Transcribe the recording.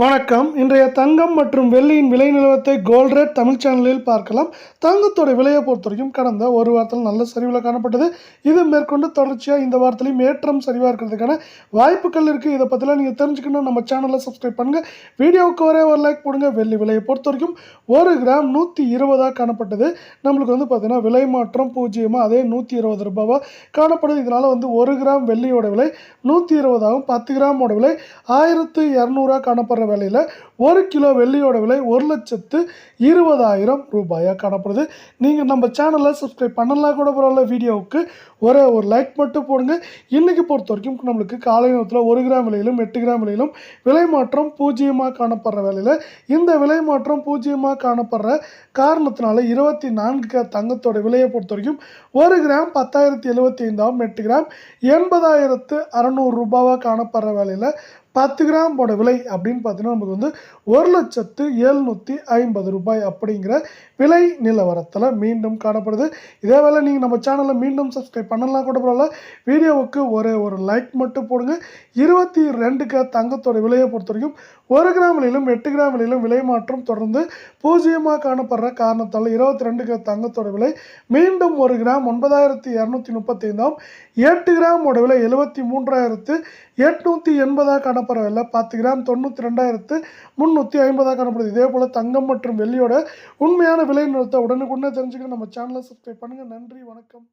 வணக்கம். இன்றைய தங்கம் மற்றும் வெள்ளியின் விலை நிலவரத்தை கோல்ட் ரேட் தமிழ் சேனலில் பார்க்கலாம். தங்கத்தோட விலையை பொறுத்த வரைக்கும் கடந்த ஒரு வாரத்தில் நல்ல சரிவில் காணப்பட்டது. இது மேற்கொண்டு தொடர்ச்சியாக இந்த வாரத்திலையும் ஏற்றம் சரிவாக இருக்கிறதுக்கான வாய்ப்புகள் இருக்குது இதை பற்றிலாம் நீங்கள் தெரிஞ்சுக்கணும். நம்ம சேனலை சப்ஸ்கிரைப் பண்ணுங்கள் வீடியோவுக்கு ஒரே ஒரு லைக் போடுங்க. வெள்ளி விலையை பொறுத்த வரைக்கும் ஒரு கிராம் நூற்றி இருபதாக காணப்பட்டது. நம்மளுக்கு வந்து பார்த்திங்கன்னா விலை மாற்றம் பூஜ்ஜியமாக அதே நூற்றி இருபது ரூபாவாக காணப்படுது. இதனால் வந்து ஒரு கிராம் வெள்ளியோட விலை நூற்றி இருபதாகவும் பத்து கிராமோட விலை ஆயிரத்து இரநூறுவா காணப்படுற விலையில் ஒரு கிலோ வெள்ளியோட விலை ஒரு லட்சத்து இருபதாயிரம் ரூபாயாக காணப்படுது. நீங்கள் நம்ம சேனலை சப்ஸ்கிரைப் பண்ணலாம் கூட பரவாயில்ல வீடியோவுக்கு ஒரே ஒரு லைக் மட்டும் போடுங்க. இன்றைக்கி பொறுத்த வரைக்கும் நம்மளுக்கு காலை நேரத்தில் ஒரு கிராம் விலையிலும் எட்டு கிராம் விலையிலும் விலை மாற்றம் பூஜ்ஜியமாக காணப்படுற வேலையில் இந்த விலை மாற்றம் பூஜ்ஜியமாக காணப்படுற காரணத்தினால இருபத்தி நான்கு க தங்கத்தோட விலையை பொறுத்த வரைக்கும் ஒரு கிராம் பத்தாயிரத்தி எழுபத்தி ஐந்தாம் எட்டு கிராம் எண்பதாயிரத்து அறநூறு ரூபாவாக காணப்படுற வேலையில் பத்து கிராமோட விலை அப்படின்னு பார்த்தீங்கன்னா நமக்கு வந்து ஒரு லட்சத்து எழுநூற்றி ஐம்பது ரூபாய் அப்படிங்கிற விலை நிலவரத்தில் மீண்டும் காணப்படுது. இதேவேளை நீங்கள் நம்ம சேனலை மீண்டும் சப்ஸ்கிரைப் பண்ணலாம் கூட பரவாயில்ல. வீடியோவுக்கு ஒரே ஒரு லைக் மட்டும் போடுங்க. இருபத்தி ரெண்டுக்கு தங்கத்தோட விலையை பொறுத்த வரைக்கும் ஒரு கிராம் விலையிலும் எட்டு கிராம் விலையிலும் விலை மாற்றம் தொடர்ந்து பூஜ்ஜியமாக காணப்படுற காரணத்தால் இருபத்தி ரெண்டுக்கு தங்கத்தோட விலை மீண்டும் ஒரு கிராம் ஒன்பதாயிரத்தி இரநூத்தி முப்பத்தைந்தாம் எட்டு கிராமோட விலை எழுபத்தி மூன்றாயிரத்து எட்நூற்றி எண்பதாக காணப்படுற பரவாயில்ல பத்து கிராம் தொண்ணூற்றி ரெண்டாயிரத்து முந்நூற்றி ஐம்பதாக காணப்படுது. இதே போல் தங்கம் மற்றும் வெள்ளியோட உண்மையான விலை நிறுத்த உடனுக்குடனே தெரிஞ்சுக்க நம்ம சேனலை சப்ஸ்கிரைப் பண்ணுங்கள் நன்றி வணக்கம்.